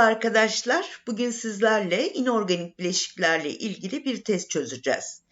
Merhaba arkadaşlar. Bugün sizlerle inorganik bileşiklerle ilgili bir test çözeceğiz.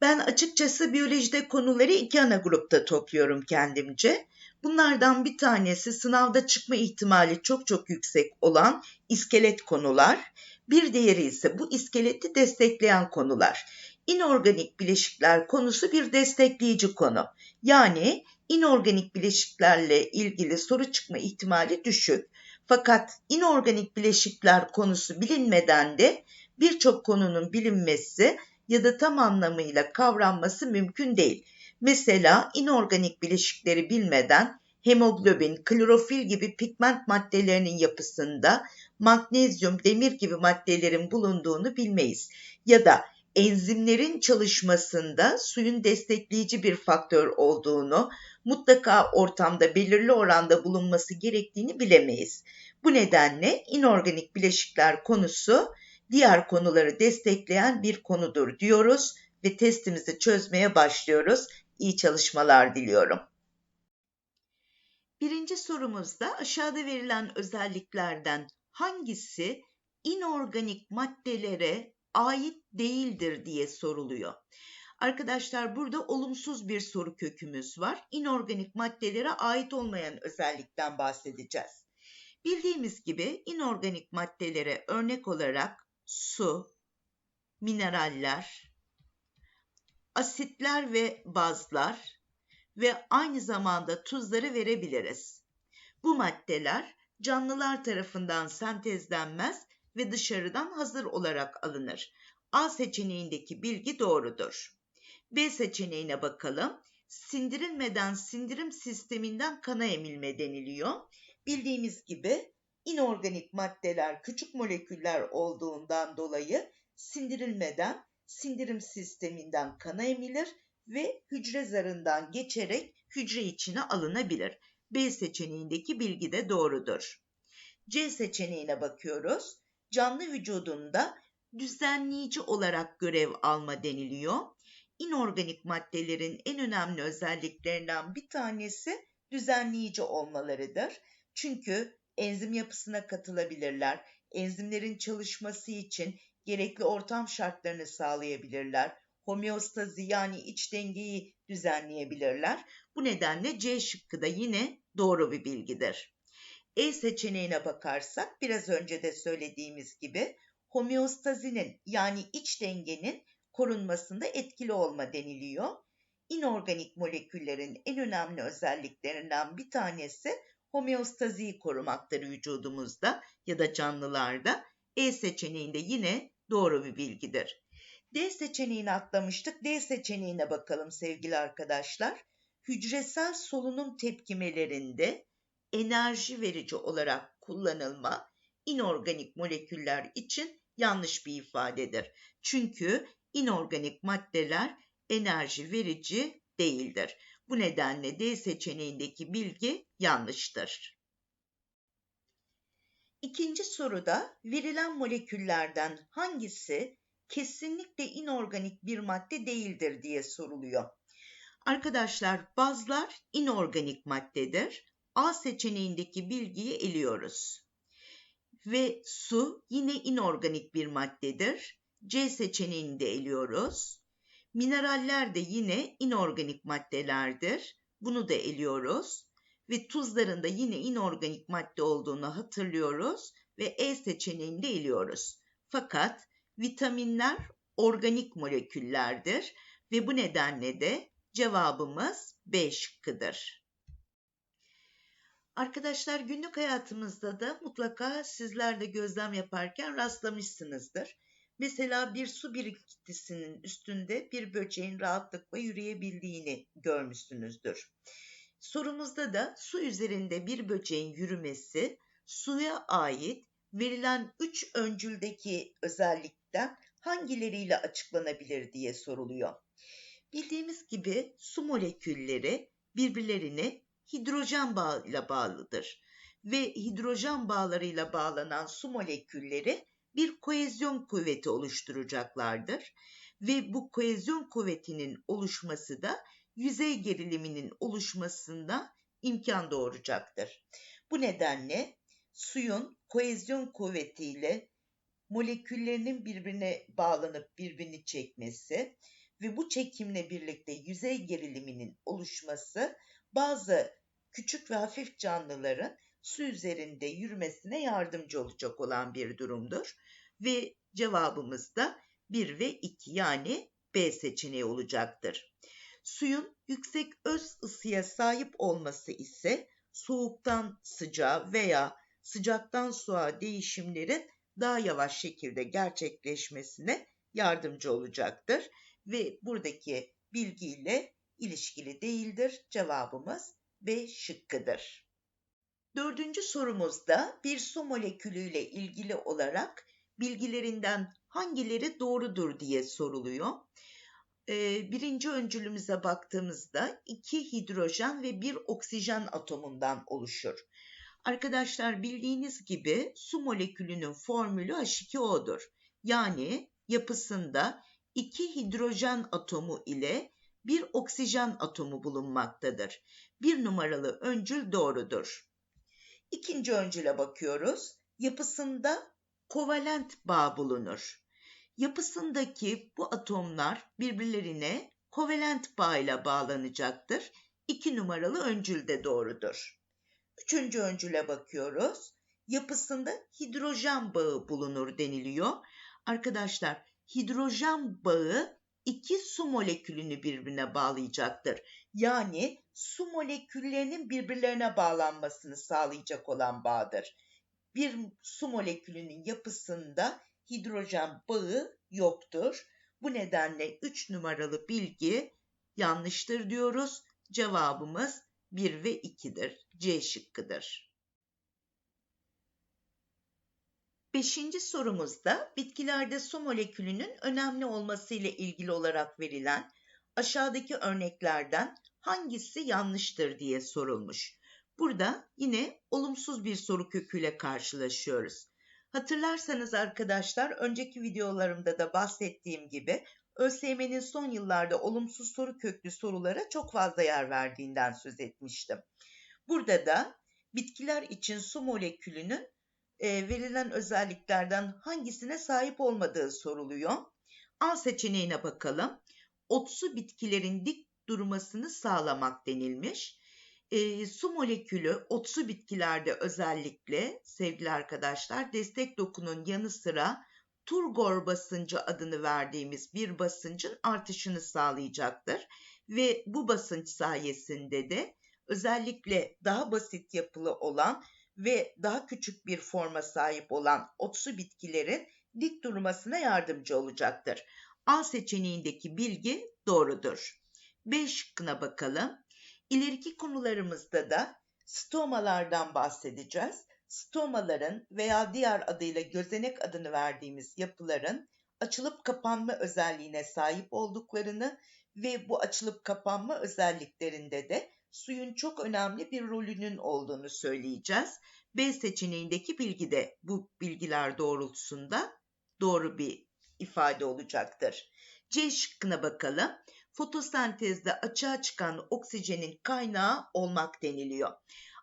Ben açıkçası biyolojide konuları iki ana grupta topluyorum kendimce. Bunlardan bir tanesi sınavda çıkma ihtimali çok çok yüksek olan iskelet konular. Bir diğeri ise bu iskeleti destekleyen konular. İnorganik bileşikler konusu bir destekleyici konu. Yani inorganik bileşiklerle ilgili soru çıkma ihtimali düşük. Fakat inorganik bileşikler konusu bilinmeden de birçok konunun bilinmesi ya da tam anlamıyla kavranması mümkün değil. Mesela inorganik bileşikleri bilmeden hemoglobin, klorofil gibi pigment maddelerinin yapısında magnezyum, demir gibi maddelerin bulunduğunu bilmeyiz. Ya da enzimlerin çalışmasında suyun destekleyici bir faktör olduğunu, mutlaka ortamda belirli oranda bulunması gerektiğini bilemeyiz. Bu nedenle inorganik bileşikler konusu diğer konuları destekleyen bir konudur diyoruz ve testimizi çözmeye başlıyoruz. İyi çalışmalar diliyorum. Birinci sorumuzda aşağıda verilen özelliklerden hangisi inorganik maddelere ait değildir diye soruluyor. Arkadaşlar burada olumsuz bir soru kökümüz var. İnorganik maddelere ait olmayan özellikten bahsedeceğiz. Bildiğimiz gibi inorganik maddelere örnek olarak su, mineraller, asitler ve bazlar ve aynı zamanda tuzları verebiliriz. Bu maddeler canlılar tarafından sentezlenmez ve dışarıdan hazır olarak alınır. A seçeneğindeki bilgi doğrudur. B seçeneğine bakalım. Sindirilmeden sindirim sisteminden kana emilme deniliyor. Bildiğimiz gibi inorganik maddeler küçük moleküller olduğundan dolayı sindirilmeden sindirim sisteminden kana emilir ve hücre zarından geçerek hücre içine alınabilir. B seçeneğindeki bilgi de doğrudur. C seçeneğine bakıyoruz. Canlı vücudunda düzenleyici olarak görev alma deniliyor. İnorganik maddelerin en önemli özelliklerinden bir tanesi düzenleyici olmalarıdır. Çünkü enzim yapısına katılabilirler. Enzimlerin çalışması için gerekli ortam şartlarını sağlayabilirler. Homeostazi yani iç dengeyi düzenleyebilirler. Bu nedenle C şıkkı da yine doğru bir bilgidir. E seçeneğine bakarsak biraz önce de söylediğimiz gibi homeostazinin yani iç dengenin korunmasında etkili olma deniliyor. İnorganik moleküllerin en önemli özelliklerinden bir tanesi homeostaziyi korumaktır vücudumuzda ya da canlılarda. E seçeneğinde yine doğru bir bilgidir. D seçeneğini atlamıştık. D seçeneğine bakalım sevgili arkadaşlar. Hücresel solunum tepkimelerinde enerji verici olarak kullanılma inorganik moleküller için yanlış bir ifadedir. Çünkü inorganik maddeler enerji verici değildir. Bu nedenle D seçeneğindeki bilgi yanlıştır. İkinci soruda verilen moleküllerden hangisi kesinlikle inorganik bir madde değildir diye soruluyor. Arkadaşlar bazlar inorganik maddedir. A seçeneğindeki bilgiyi eliyoruz. Ve su yine inorganik bir maddedir. C seçeneğini de eliyoruz. Mineraller de yine inorganik maddelerdir. Bunu da eliyoruz. Ve tuzların da yine inorganik madde olduğunu hatırlıyoruz ve E seçeneğini de eliyoruz. Fakat vitaminler organik moleküllerdir ve bu nedenle de cevabımız B şıkkıdır. Arkadaşlar günlük hayatımızda da mutlaka sizler de gözlem yaparken rastlamışsınızdır. Mesela bir su birikintisinin üstünde bir böceğin rahatlıkla yürüyebildiğini görmüşsünüzdür. Sorumuzda da su üzerinde bir böceğin yürümesi suya ait verilen üç öncüldeki özellikten hangileriyle açıklanabilir diye soruluyor. Bildiğimiz gibi su molekülleri birbirlerine hidrojen bağıyla bağlıdır ve hidrojen bağlarıyla bağlanan su molekülleri bir koezyon kuvveti oluşturacaklardır ve bu koezyon kuvvetinin oluşması da yüzey geriliminin oluşmasında imkan doğuracaktır. Bu nedenle suyun koezyon kuvvetiyle moleküllerinin birbirine bağlanıp birbirini çekmesi ve bu çekimle birlikte yüzey geriliminin oluşması bazı küçük ve hafif canlıların su üzerinde yürümesine yardımcı olacak olan bir durumdur. Ve cevabımız da 1 ve 2 yani B seçeneği olacaktır. Suyun yüksek öz ısıya sahip olması ise soğuktan sıcağa veya sıcaktan soğuğa değişimlerin daha yavaş şekilde gerçekleşmesine yardımcı olacaktır ve buradaki bilgiyle ilişkili değildir. Cevabımız B şıkkıdır. Dördüncü sorumuzda bir su molekülüyle ilgili olarak bilgilerinden hangileri doğrudur diye soruluyor. Birinci öncülümüze baktığımızda iki hidrojen ve bir oksijen atomundan oluşur. Arkadaşlar bildiğiniz gibi su molekülünün formülü H2O'dur. Yani yapısında iki hidrojen atomu ile bir oksijen atomu bulunmaktadır. Bir numaralı öncül doğrudur. İkinci öncüle bakıyoruz. Yapısında kovalent bağ bulunur. Yapısındaki bu atomlar birbirlerine kovalent bağ ile bağlanacaktır. İki numaralı öncül de doğrudur. Üçüncü öncüle bakıyoruz. Yapısında hidrojen bağı bulunur deniliyor. Arkadaşlar hidrojen bağı iki su molekülünü birbirine bağlayacaktır. Yani su moleküllerinin birbirlerine bağlanmasını sağlayacak olan bağdır. Bir su molekülünün yapısında hidrojen bağı yoktur. Bu nedenle 3 numaralı bilgi yanlıştır diyoruz. Cevabımız 1 ve 2'dir. C şıkkıdır. Beşinci sorumuzda bitkilerde su molekülünün önemli olması ile ilgili olarak verilen aşağıdaki örneklerden hangisi yanlıştır diye sorulmuş. Burada yine olumsuz bir soru köküyle karşılaşıyoruz. Hatırlarsanız arkadaşlar önceki videolarımda da bahsettiğim gibi ÖSYM'nin son yıllarda olumsuz soru köklü sorulara çok fazla yer verdiğinden söz etmiştim. Burada da bitkiler için su molekülünün e, verilen özelliklerden hangisine sahip olmadığı soruluyor. A seçeneğine bakalım. Otsu bitkilerin dik durmasını sağlamak denilmiş. E, su molekülü otsu bitkilerde özellikle sevgili arkadaşlar destek dokunun yanı sıra turgor basıncı adını verdiğimiz bir basıncın artışını sağlayacaktır. Ve bu basınç sayesinde de özellikle daha basit yapılı olan ve daha küçük bir forma sahip olan otsu bitkilerin dik durmasına yardımcı olacaktır. A seçeneğindeki bilgi doğrudur. B şıkkına bakalım. İleriki konularımızda da stomalardan bahsedeceğiz. Stomaların veya diğer adıyla gözenek adını verdiğimiz yapıların açılıp kapanma özelliğine sahip olduklarını ve bu açılıp kapanma özelliklerinde de suyun çok önemli bir rolünün olduğunu söyleyeceğiz. B seçeneğindeki bilgi de bu bilgiler doğrultusunda doğru bir ifade olacaktır. C şıkkına bakalım. Fotosentezde açığa çıkan oksijenin kaynağı olmak deniliyor.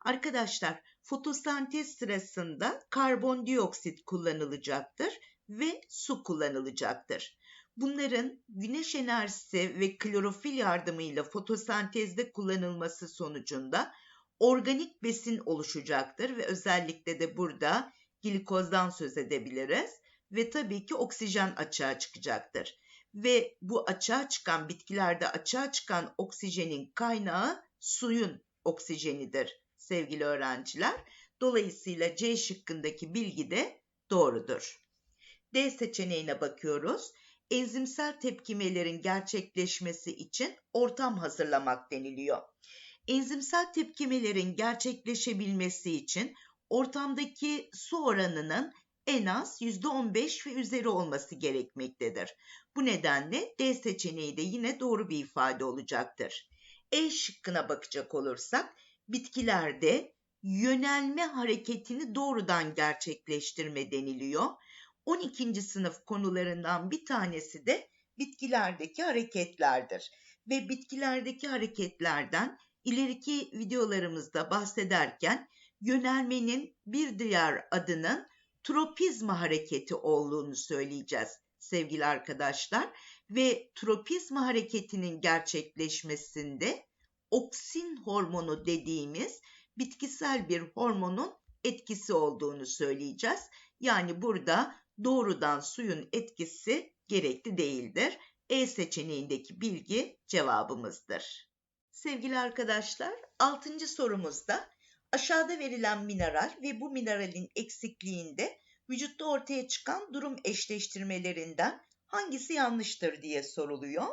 Arkadaşlar fotosentez sırasında karbondioksit kullanılacaktır ve su kullanılacaktır. Bunların güneş enerjisi ve klorofil yardımıyla fotosentezde kullanılması sonucunda organik besin oluşacaktır ve özellikle de burada glikozdan söz edebiliriz ve tabii ki oksijen açığa çıkacaktır. Ve bu açığa çıkan bitkilerde açığa çıkan oksijenin kaynağı suyun oksijenidir sevgili öğrenciler. Dolayısıyla C şıkkındaki bilgi de doğrudur. D seçeneğine bakıyoruz enzimsel tepkimelerin gerçekleşmesi için ortam hazırlamak deniliyor. Enzimsel tepkimelerin gerçekleşebilmesi için ortamdaki su oranının en az %15 ve üzeri olması gerekmektedir. Bu nedenle D seçeneği de yine doğru bir ifade olacaktır. E şıkkına bakacak olursak bitkilerde yönelme hareketini doğrudan gerçekleştirme deniliyor 12. sınıf konularından bir tanesi de bitkilerdeki hareketlerdir. Ve bitkilerdeki hareketlerden ileriki videolarımızda bahsederken yönelmenin bir diğer adının tropizma hareketi olduğunu söyleyeceğiz sevgili arkadaşlar ve tropizma hareketinin gerçekleşmesinde oksin hormonu dediğimiz bitkisel bir hormonun etkisi olduğunu söyleyeceğiz. Yani burada doğrudan suyun etkisi gerekli değildir. E seçeneğindeki bilgi cevabımızdır. Sevgili arkadaşlar, 6. sorumuzda aşağıda verilen mineral ve bu mineralin eksikliğinde vücutta ortaya çıkan durum eşleştirmelerinden hangisi yanlıştır diye soruluyor.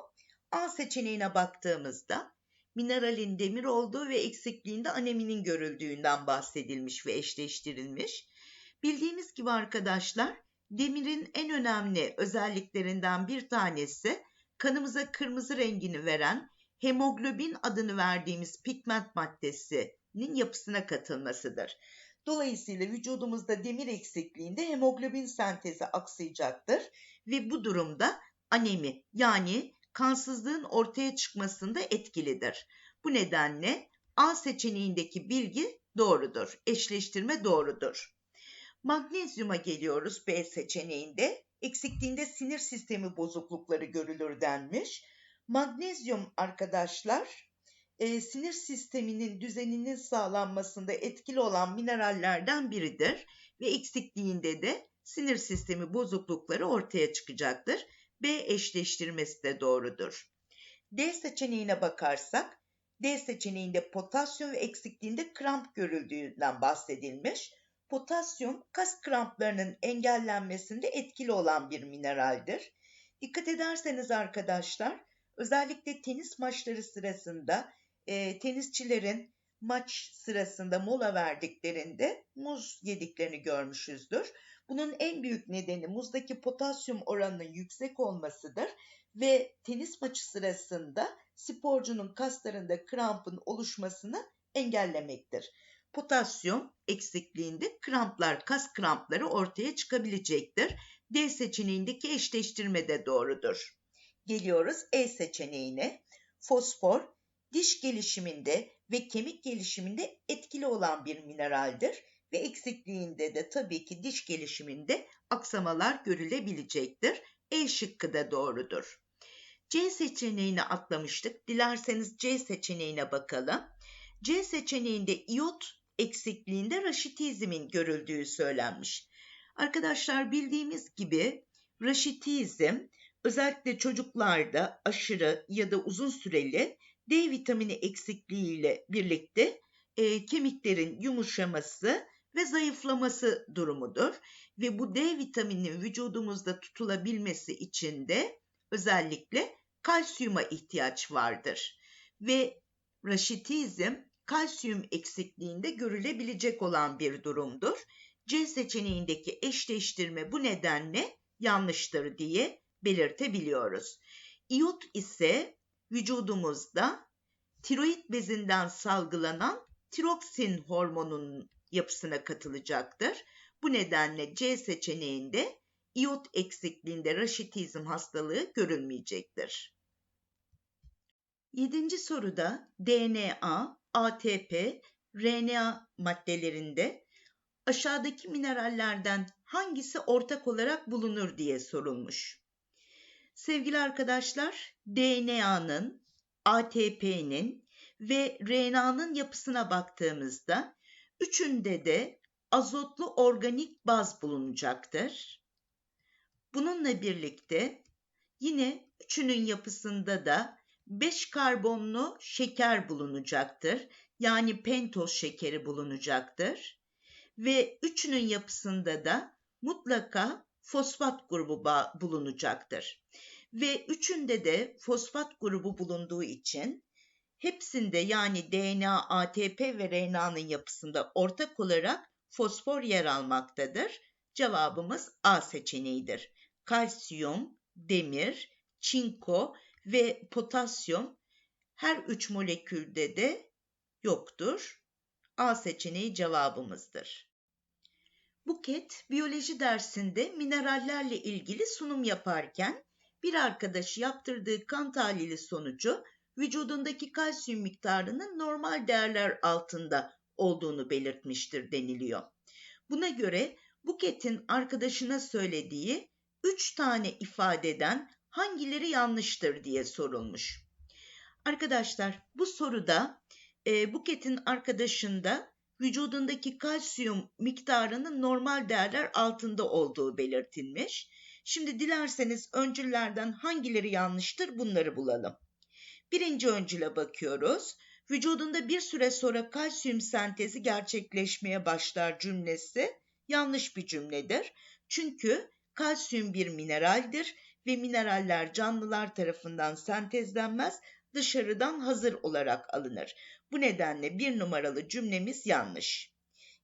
A seçeneğine baktığımızda mineralin demir olduğu ve eksikliğinde aneminin görüldüğünden bahsedilmiş ve eşleştirilmiş. Bildiğimiz gibi arkadaşlar demirin en önemli özelliklerinden bir tanesi kanımıza kırmızı rengini veren hemoglobin adını verdiğimiz pigment maddesinin yapısına katılmasıdır. Dolayısıyla vücudumuzda demir eksikliğinde hemoglobin sentezi aksayacaktır ve bu durumda anemi yani kansızlığın ortaya çıkmasında etkilidir. Bu nedenle A seçeneğindeki bilgi doğrudur. Eşleştirme doğrudur. Magnezyuma geliyoruz B seçeneğinde. Eksikliğinde sinir sistemi bozuklukları görülür denmiş. Magnezyum arkadaşlar e, sinir sisteminin düzeninin sağlanmasında etkili olan minerallerden biridir ve eksikliğinde de sinir sistemi bozuklukları ortaya çıkacaktır. B eşleştirmesi de doğrudur. D seçeneğine bakarsak D seçeneğinde potasyum eksikliğinde kramp görüldüğünden bahsedilmiş. Potasyum kas kramplarının engellenmesinde etkili olan bir mineraldir. Dikkat ederseniz arkadaşlar özellikle tenis maçları sırasında e, tenisçilerin maç sırasında mola verdiklerinde muz yediklerini görmüşüzdür. Bunun en büyük nedeni muzdaki potasyum oranının yüksek olmasıdır ve tenis maçı sırasında sporcunun kaslarında krampın oluşmasını engellemektir. Potasyum eksikliğinde kramplar, kas krampları ortaya çıkabilecektir. D seçeneğindeki eşleştirme de doğrudur. Geliyoruz E seçeneğine. Fosfor diş gelişiminde ve kemik gelişiminde etkili olan bir mineraldir ve eksikliğinde de tabii ki diş gelişiminde aksamalar görülebilecektir. E şıkkı da doğrudur. C seçeneğini atlamıştık. Dilerseniz C seçeneğine bakalım. C seçeneğinde iot eksikliğinde raşitizmin görüldüğü söylenmiş. Arkadaşlar bildiğimiz gibi raşitizm özellikle çocuklarda aşırı ya da uzun süreli D vitamini eksikliğiyle birlikte e, kemiklerin yumuşaması ve zayıflaması durumudur. Ve bu D vitamininin vücudumuzda tutulabilmesi için de özellikle kalsiyuma ihtiyaç vardır. Ve raşitizm kalsiyum eksikliğinde görülebilecek olan bir durumdur. C seçeneğindeki eşleştirme bu nedenle yanlıştır diye belirtebiliyoruz. İyot ise vücudumuzda tiroid bezinden salgılanan tiroksin hormonunun yapısına katılacaktır. Bu nedenle C seçeneğinde iot eksikliğinde raşitizm hastalığı görülmeyecektir. Yedinci soruda DNA, ATP, RNA maddelerinde aşağıdaki minerallerden hangisi ortak olarak bulunur diye sorulmuş. Sevgili arkadaşlar, DNA'nın, ATP'nin ve RNA'nın yapısına baktığımızda üçünde de azotlu organik baz bulunacaktır. Bununla birlikte yine üçünün yapısında da 5 karbonlu şeker bulunacaktır. Yani pentoz şekeri bulunacaktır. Ve üçünün yapısında da mutlaka fosfat grubu bulunacaktır. Ve üçünde de fosfat grubu bulunduğu için hepsinde yani DNA, ATP ve RNA'nın yapısında ortak olarak fosfor yer almaktadır. Cevabımız A seçeneğidir. Kalsiyum, demir, çinko ve potasyum her üç molekülde de yoktur. A seçeneği cevabımızdır. Buket biyoloji dersinde minerallerle ilgili sunum yaparken bir arkadaşı yaptırdığı kan tahlili sonucu vücudundaki kalsiyum miktarının normal değerler altında olduğunu belirtmiştir deniliyor. Buna göre Buket'in arkadaşına söylediği üç tane ifadeden hangileri yanlıştır diye sorulmuş. Arkadaşlar bu soruda e, Buket'in arkadaşında vücudundaki kalsiyum miktarının normal değerler altında olduğu belirtilmiş. Şimdi dilerseniz öncüllerden hangileri yanlıştır bunları bulalım. Birinci öncüle bakıyoruz. Vücudunda bir süre sonra kalsiyum sentezi gerçekleşmeye başlar cümlesi yanlış bir cümledir. Çünkü kalsiyum bir mineraldir ve mineraller canlılar tarafından sentezlenmez, dışarıdan hazır olarak alınır. Bu nedenle bir numaralı cümlemiz yanlış.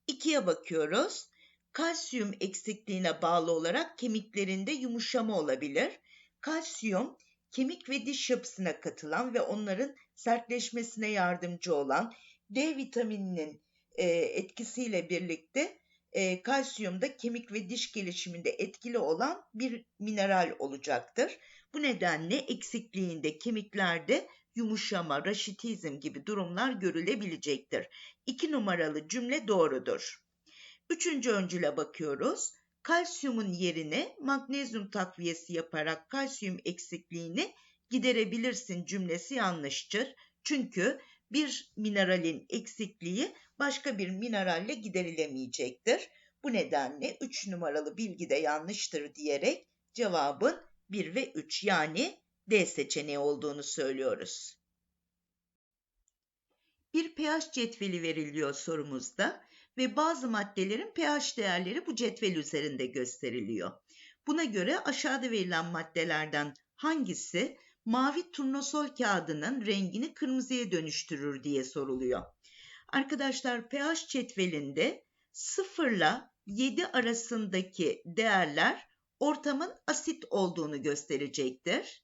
İkiye bakıyoruz. Kalsiyum eksikliğine bağlı olarak kemiklerinde yumuşama olabilir. Kalsiyum kemik ve diş yapısına katılan ve onların sertleşmesine yardımcı olan D vitamininin e, etkisiyle birlikte e, kalsiyum da kemik ve diş gelişiminde etkili olan bir mineral olacaktır. Bu nedenle eksikliğinde kemiklerde yumuşama, raşitizm gibi durumlar görülebilecektir. İki numaralı cümle doğrudur. Üçüncü öncüle bakıyoruz. Kalsiyumun yerine magnezyum takviyesi yaparak kalsiyum eksikliğini giderebilirsin cümlesi yanlıştır. Çünkü bir mineralin eksikliği başka bir mineralle giderilemeyecektir. Bu nedenle 3 numaralı bilgi de yanlıştır diyerek cevabın 1 ve 3 yani D seçeneği olduğunu söylüyoruz. Bir pH cetveli veriliyor sorumuzda ve bazı maddelerin pH değerleri bu cetvel üzerinde gösteriliyor. Buna göre aşağıda verilen maddelerden hangisi mavi turnusol kağıdının rengini kırmızıya dönüştürür diye soruluyor. Arkadaşlar pH cetvelinde 0 ile 7 arasındaki değerler ortamın asit olduğunu gösterecektir.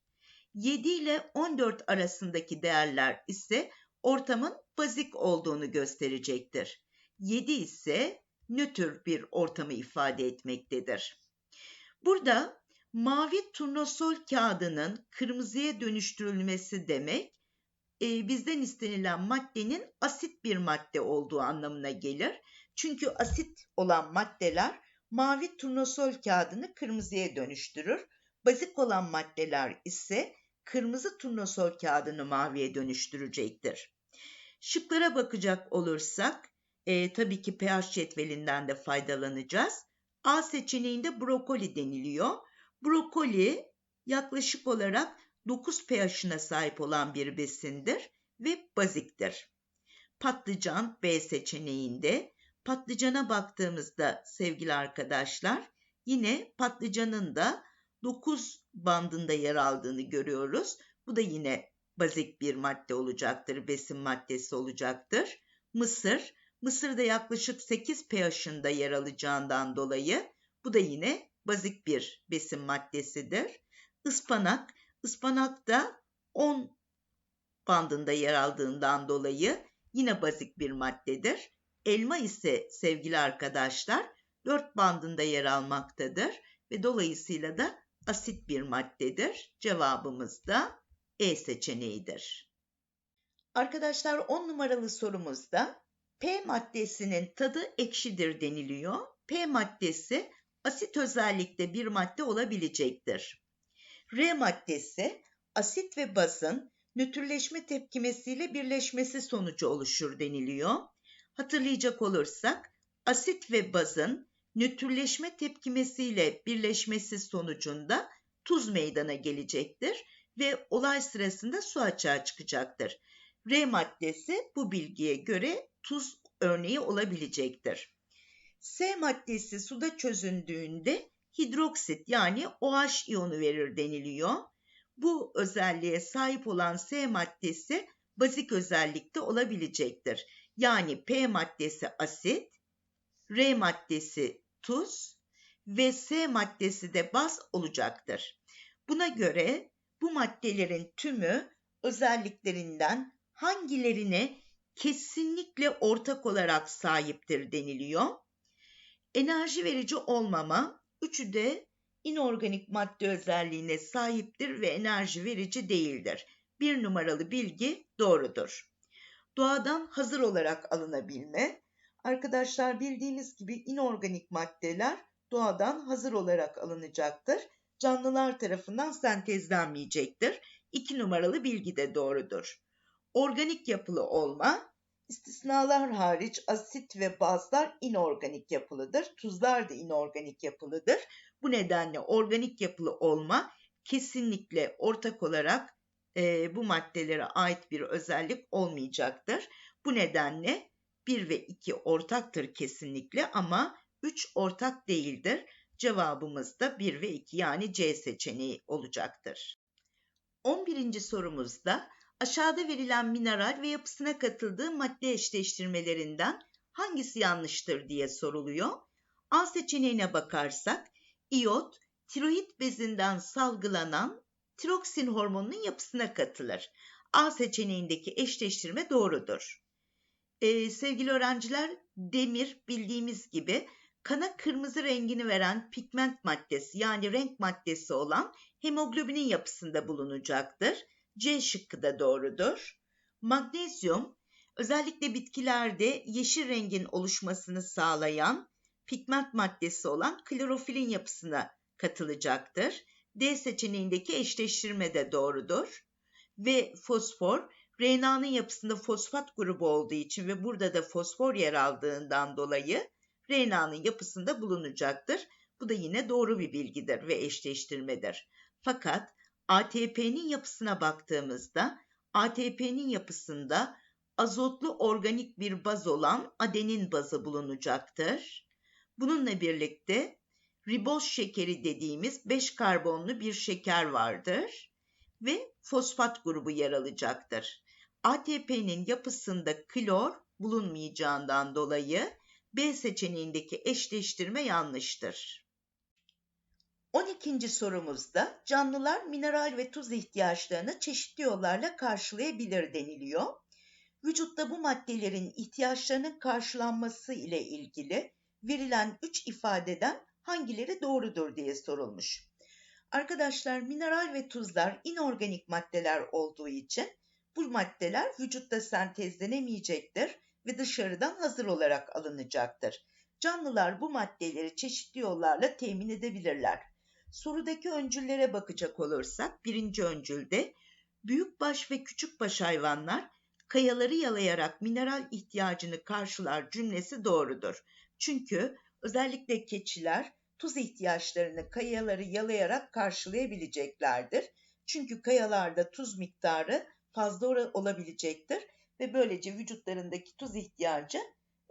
7 ile 14 arasındaki değerler ise ortamın bazik olduğunu gösterecektir. 7 ise nötr bir ortamı ifade etmektedir. Burada mavi turnusol kağıdının kırmızıya dönüştürülmesi demek e, bizden istenilen maddenin asit bir madde olduğu anlamına gelir. Çünkü asit olan maddeler mavi turnusol kağıdını kırmızıya dönüştürür. Bazik olan maddeler ise kırmızı turnusol kağıdını maviye dönüştürecektir. Şıklara bakacak olursak e, tabii ki pH cetvelinden de faydalanacağız. A seçeneğinde brokoli deniliyor. Brokoli yaklaşık olarak 9 pH'ına sahip olan bir besindir ve baziktir. Patlıcan B seçeneğinde. Patlıcana baktığımızda sevgili arkadaşlar yine patlıcanın da 9 bandında yer aldığını görüyoruz. Bu da yine bazik bir madde olacaktır, besin maddesi olacaktır. Mısır, Mısır'da yaklaşık 8 pH'ında yer alacağından dolayı bu da yine bazik bir besin maddesidir. Ispanak, ıspanak da 10 bandında yer aldığından dolayı yine bazik bir maddedir. Elma ise sevgili arkadaşlar 4 bandında yer almaktadır ve dolayısıyla da asit bir maddedir. Cevabımız da E seçeneğidir. Arkadaşlar 10 numaralı sorumuzda P maddesinin tadı ekşidir deniliyor. P maddesi asit özellikle bir madde olabilecektir. R maddesi asit ve bazın nötrleşme tepkimesiyle birleşmesi sonucu oluşur deniliyor. Hatırlayacak olursak asit ve bazın nötrleşme tepkimesiyle birleşmesi sonucunda tuz meydana gelecektir ve olay sırasında su açığa çıkacaktır. R maddesi bu bilgiye göre tuz örneği olabilecektir. S maddesi suda çözündüğünde hidroksit yani OH iyonu verir deniliyor. Bu özelliğe sahip olan S maddesi bazik özellikte olabilecektir. Yani P maddesi asit, R maddesi tuz ve S maddesi de baz olacaktır. Buna göre bu maddelerin tümü özelliklerinden hangilerine kesinlikle ortak olarak sahiptir deniliyor. Enerji verici olmama, üçü de inorganik madde özelliğine sahiptir ve enerji verici değildir. Bir numaralı bilgi doğrudur. Doğadan hazır olarak alınabilme. Arkadaşlar bildiğimiz gibi inorganik maddeler doğadan hazır olarak alınacaktır. Canlılar tarafından sentezlenmeyecektir. İki numaralı bilgi de doğrudur. Organik yapılı olma, istisnalar hariç asit ve bazlar inorganik yapılıdır. Tuzlar da inorganik yapılıdır. Bu nedenle organik yapılı olma kesinlikle ortak olarak e, bu maddelere ait bir özellik olmayacaktır. Bu nedenle 1 ve 2 ortaktır kesinlikle ama 3 ortak değildir. Cevabımız da 1 ve 2 yani C seçeneği olacaktır. 11. sorumuzda aşağıda verilen mineral ve yapısına katıldığı madde eşleştirmelerinden hangisi yanlıştır diye soruluyor. A seçeneğine bakarsak iot tiroid bezinden salgılanan tiroksin hormonunun yapısına katılır. A seçeneğindeki eşleştirme doğrudur. Ee, sevgili öğrenciler, demir bildiğimiz gibi kana kırmızı rengini veren pigment maddesi yani renk maddesi olan hemoglobinin yapısında bulunacaktır. C şıkkı da doğrudur. Magnezyum özellikle bitkilerde yeşil rengin oluşmasını sağlayan pigment maddesi olan klorofilin yapısına katılacaktır. D seçeneğindeki eşleştirme de doğrudur. Ve fosfor, RNA'nın yapısında fosfat grubu olduğu için ve burada da fosfor yer aldığından dolayı RNA'nın yapısında bulunacaktır. Bu da yine doğru bir bilgidir ve eşleştirmedir. Fakat ATP'nin yapısına baktığımızda ATP'nin yapısında azotlu organik bir baz olan adenin bazı bulunacaktır. Bununla birlikte riboz şekeri dediğimiz 5 karbonlu bir şeker vardır ve fosfat grubu yer alacaktır. ATP'nin yapısında klor bulunmayacağından dolayı B seçeneğindeki eşleştirme yanlıştır. 12. sorumuzda canlılar mineral ve tuz ihtiyaçlarını çeşitli yollarla karşılayabilir deniliyor. Vücutta bu maddelerin ihtiyaçlarının karşılanması ile ilgili verilen 3 ifadeden hangileri doğrudur diye sorulmuş. Arkadaşlar mineral ve tuzlar inorganik maddeler olduğu için bu maddeler vücutta sentezlenemeyecektir ve dışarıdan hazır olarak alınacaktır. Canlılar bu maddeleri çeşitli yollarla temin edebilirler. Sorudaki öncüllere bakacak olursak birinci öncülde büyükbaş ve küçükbaş hayvanlar kayaları yalayarak mineral ihtiyacını karşılar cümlesi doğrudur. Çünkü özellikle keçiler tuz ihtiyaçlarını kayaları yalayarak karşılayabileceklerdir. Çünkü kayalarda tuz miktarı fazla olabilecektir ve böylece vücutlarındaki tuz ihtiyacı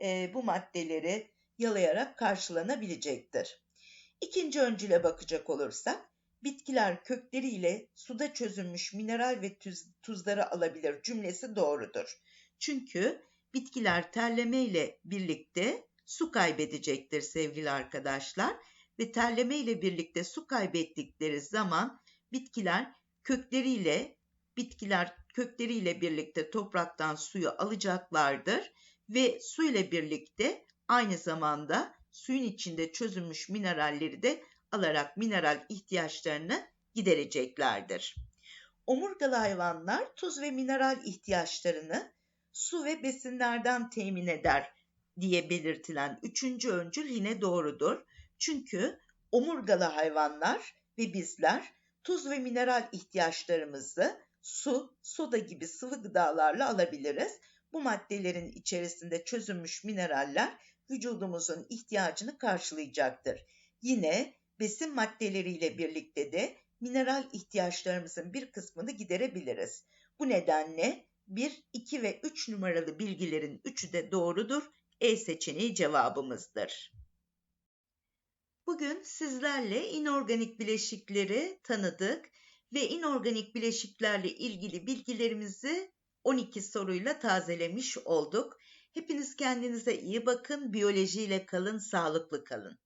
e, bu maddeleri yalayarak karşılanabilecektir. İkinci öncüle bakacak olursak, bitkiler kökleriyle suda çözülmüş mineral ve tuz, tuzları alabilir cümlesi doğrudur. Çünkü bitkiler terleme ile birlikte su kaybedecektir sevgili arkadaşlar ve terleme ile birlikte su kaybettikleri zaman bitkiler kökleriyle bitkiler kökleriyle birlikte topraktan suyu alacaklardır ve su ile birlikte aynı zamanda suyun içinde çözülmüş mineralleri de alarak mineral ihtiyaçlarını gidereceklerdir. Omurgalı hayvanlar tuz ve mineral ihtiyaçlarını su ve besinlerden temin eder diye belirtilen üçüncü öncül yine doğrudur. Çünkü omurgalı hayvanlar ve bizler tuz ve mineral ihtiyaçlarımızı su, soda gibi sıvı gıdalarla alabiliriz. Bu maddelerin içerisinde çözülmüş mineraller vücudumuzun ihtiyacını karşılayacaktır. Yine besin maddeleriyle birlikte de mineral ihtiyaçlarımızın bir kısmını giderebiliriz. Bu nedenle 1, 2 ve 3 numaralı bilgilerin üçü de doğrudur. E seçeneği cevabımızdır. Bugün sizlerle inorganik bileşikleri tanıdık ve inorganik bileşiklerle ilgili bilgilerimizi 12 soruyla tazelemiş olduk. Hepiniz kendinize iyi bakın, biyolojiyle kalın, sağlıklı kalın.